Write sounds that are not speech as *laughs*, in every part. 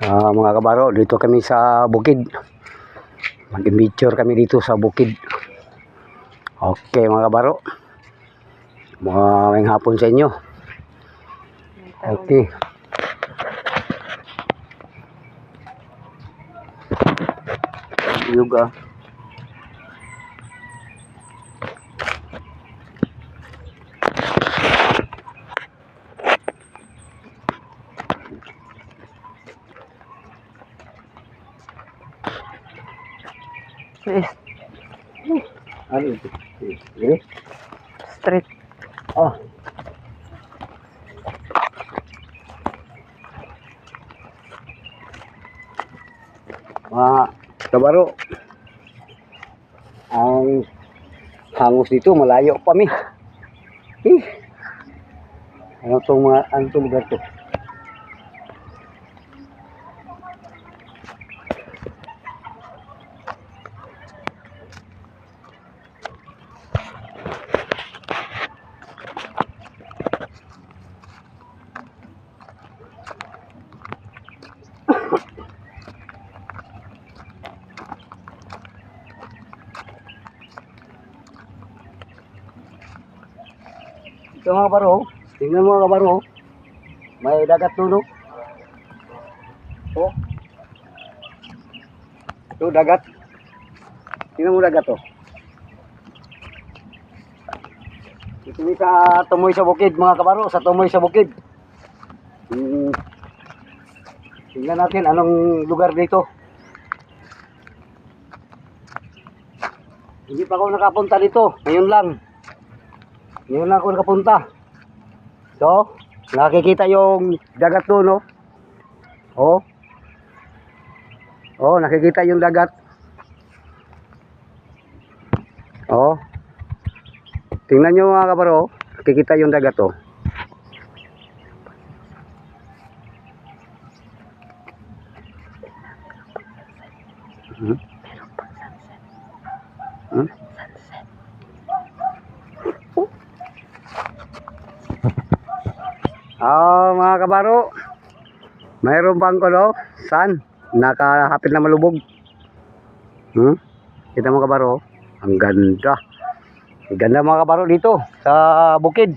Ah, mga kabaro, dito kami sa bukid. Mag-picture kami dito sa bukid. Okay, mga kabaro. Mga hapon sa inyo. Okay. Yoga. Ano ito? Eh? street. Oh. Mga kabaro. Ang hangos dito, malayo pa mi. Eh. Ano tong mga, ano tong lugar to? Ito mga kabaro, tingnan mo mga kabaro. May dagat tulo. Oh. Ito dagat. Tingnan mo dagat to. Ito ni sa tumoy sa bukid mga kabaro, sa tumoy sa bukid. Hmm. Tingnan natin anong lugar dito. Hindi pa ako nakapunta dito. Ngayon lang. Ngayon lang ako nakapunta. So, nakikita yung dagat doon, no? Oh. Oh, nakikita yung dagat. Oh. Tingnan nyo mga kabaro, nakikita yung dagat, oh. Hmm? Hmm? Ah, mga kabaro. Mayroon pang kulo, san? Nakahapit na malubog. Hmm? Kita mo kabaro, ang ganda. Ang ganda mga kabaro dito sa bukid.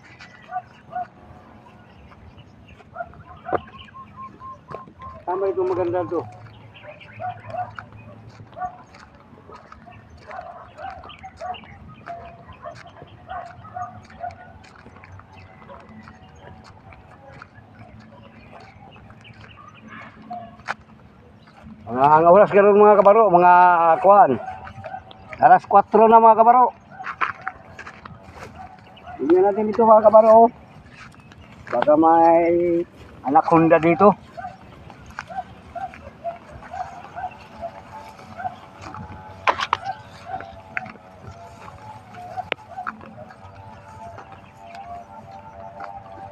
Tama ito maganda to. Mga ang oras karon mga kabaro, mga kuan. Alas 4 na mga kabaro. Tingnan natin dito mga kabaro. Baka may anak Honda dito.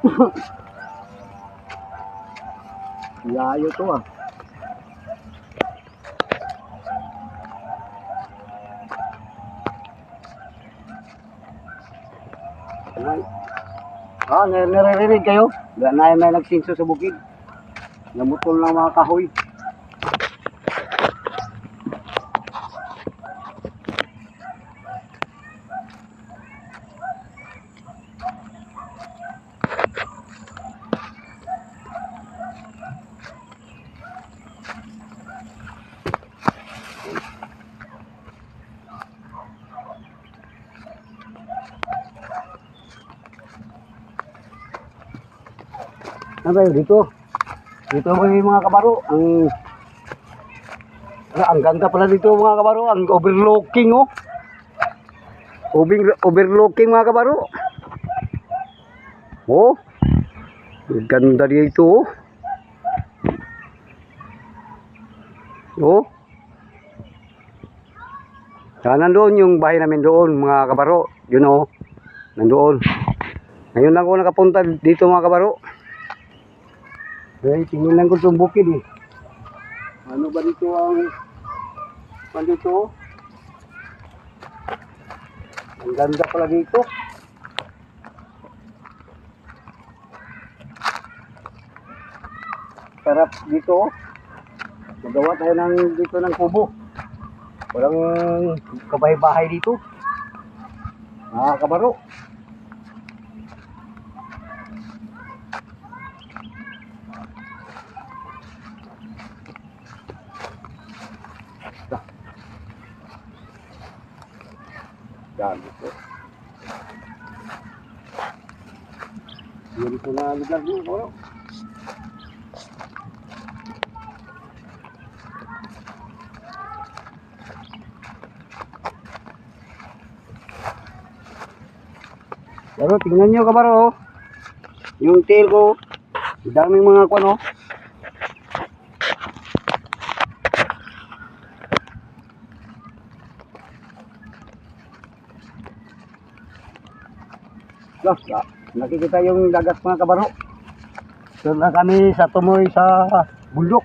*laughs* Layo to ah. Ah, naririnig kayo? Na may nagsinso sa bukid. Namutol ng mga kahoy. Ano tayo dito? Dito yung mga kabaro. Ang ang ganda pala dito mga kabaro. Ang overlooking oh. Over, overlooking mga kabaro. Oh. Ang ganda dito oh. Oh. Ah, nandoon yung bahay namin doon mga kabaro. Yun oh. Nandoon. Ngayon lang ako nakapunta dito mga kabaro. Eh, tingnan lang ko bukid eh. Ano ba dito ang... Ano? Ang ganda pala dito. Sarap dito. oh. Magawa tayo ng dito ng kubo. Walang kabahay-bahay dito. Mga kabaro. Dami po. Yun ito na lugar dito. Pero tingnan nyo kabaro. oh. Yung tail ko. Daming mga kuano. Lah, lah. Nakikita yung dagat mga kabaro. Doon na kami sa tumoy sa bundok.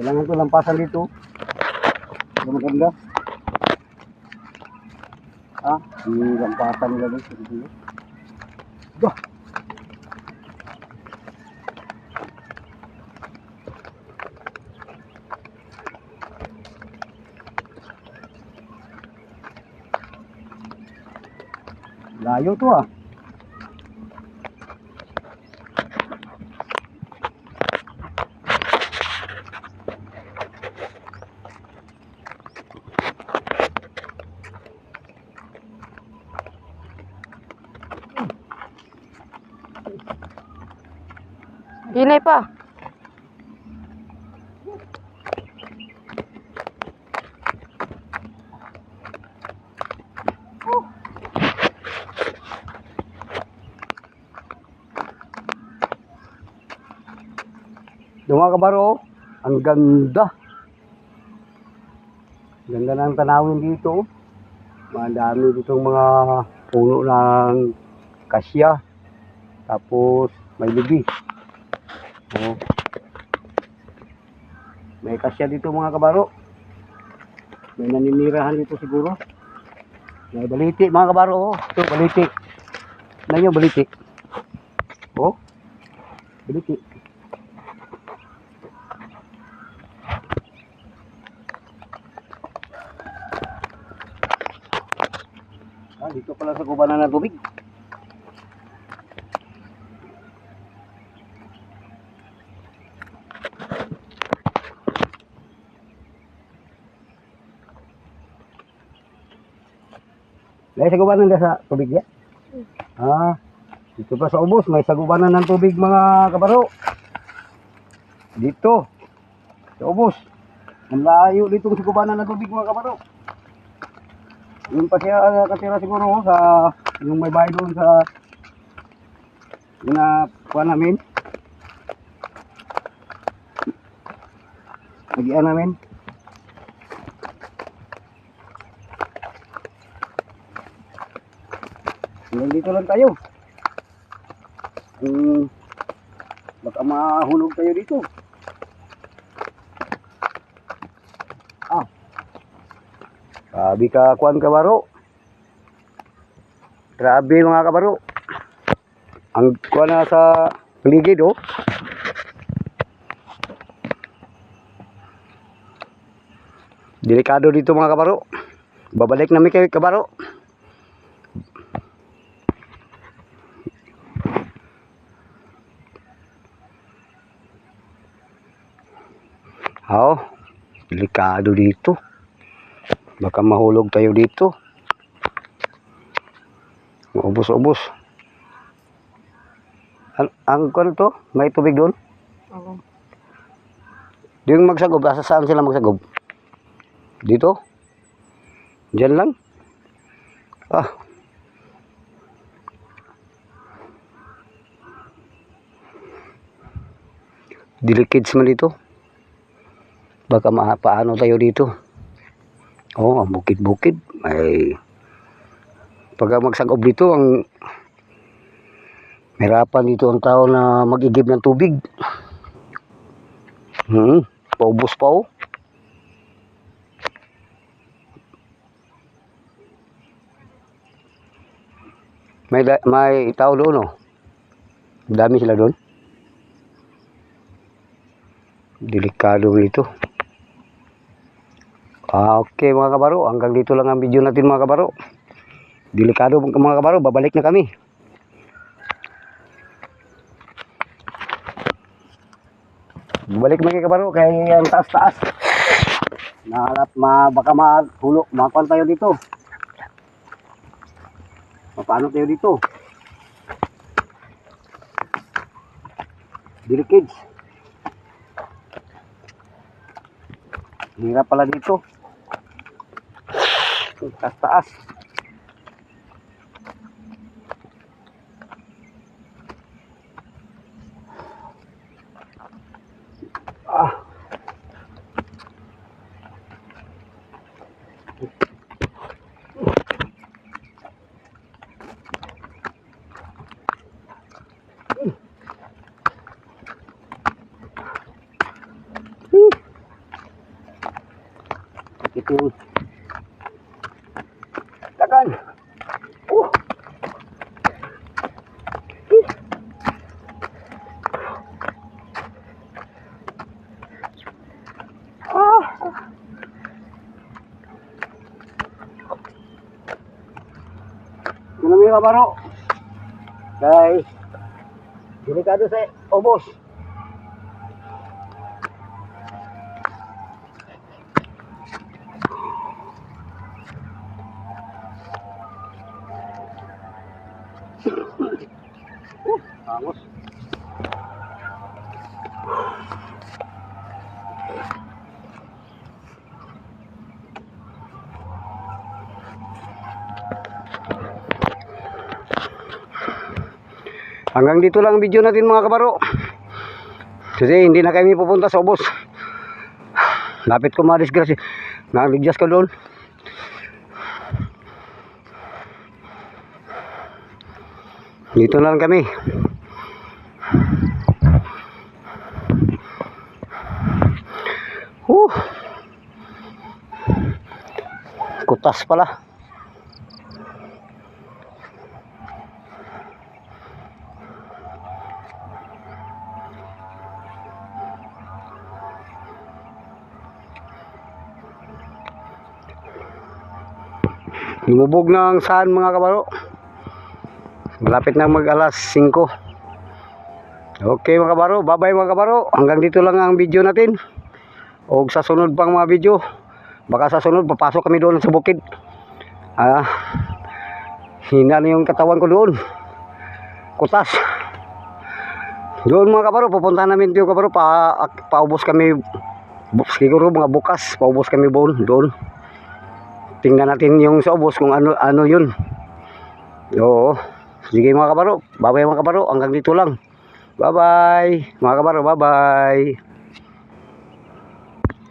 Kailangan ko lampasan dito. Ano maganda? Ah, yung lampasan nila dito. Dah. Layo to ah. Hinay pa. Yung mga kabaro, ang ganda. Ganda ng tanawin dito. Madami ditong mga puno ng kasya. Tapos may lubi. Oh. May kasya dito mga kabaro. May naninirahan dito siguro. May baliti mga kabaro. Oh. Ito baliti. Ano yung baliti? Oh. Baliti. Ah, dito pala sa kubanan ng tubig. Dahil sa kubanan na sa tubig ya? Ah, dito pa sa ubos, may sagubanan ng tubig mga kabaro. Dito, sa ubos. Ang layo dito sa kubanan ng tubig mga kabaro. Yung pa siya uh, katira siguro sa yung may bahay doon sa ginakuha namin. Nagian namin. Hanggang dito lang tayo. Hmm, baka mahulog tayo dito. Ah, Grabe ka, kuan kabaro. Grabe mga kabaro. Ang kuan na sa paligid oh. Delikado dito mga kabaro. Babalik namin kay kabaro. Oh, delikado dito. Baka mahulog tayo dito. Ubus-ubus. Ang, ang kwan to? May tubig doon? Oo. Yung magsagob, asa saan sila magsagob? Dito? Diyan lang? Ah. Dilikids man dito. Baka paano tayo dito? oh, ang bukid-bukid. May pag magsagob dito ang Mirapan dito ang tao na magigib ng tubig. Hmm, paubos pa oh. May, may tao doon oh. Dami sila doon. Delikado dito. Ah, okay mga kabaro. Hanggang dito lang ang video natin mga kabaro. Delikado mga kabaro. Babalik na kami. Babalik mga kabaro. Kaya ang taas-taas. Naharap, ma, baka mahulo. Makuan tayo dito. Paano tayo dito? Dili kids. Hirap pala dito. Taas taas. Ah. Ito yung Takan. Oh. Ah. May kabaro? Guys, delikado sa obos. Vamos. Hanggang dito lang ang video natin mga kabaro. Kasi hindi na kami pupunta sa ubos. Lapit ko madisgrasya. Naligjas ko doon. Dito na lang kami. Huh. Kutas pala. Lumubog na ang saan mga kabaro. Malapit na mag alas 5. Okay mga kabaro, bye bye mga kabaro. Hanggang dito lang ang video natin. O sa sunod pang mga video. Baka sa sunod papasok kami doon sa bukid. Ah, hina na yung katawan ko doon. Kutas. Doon mga kabaro, pupuntahan namin yung kabaro. Pa, paubos kami. Siguro mga bukas, paubos kami doon. doon. Tingnan natin yung sa ubos kung ano ano yun. Oo. Sige mga kabaro. Bye-bye mga kabaro. Hanggang dito lang. Bye-bye. Mga kabaro, bye-bye.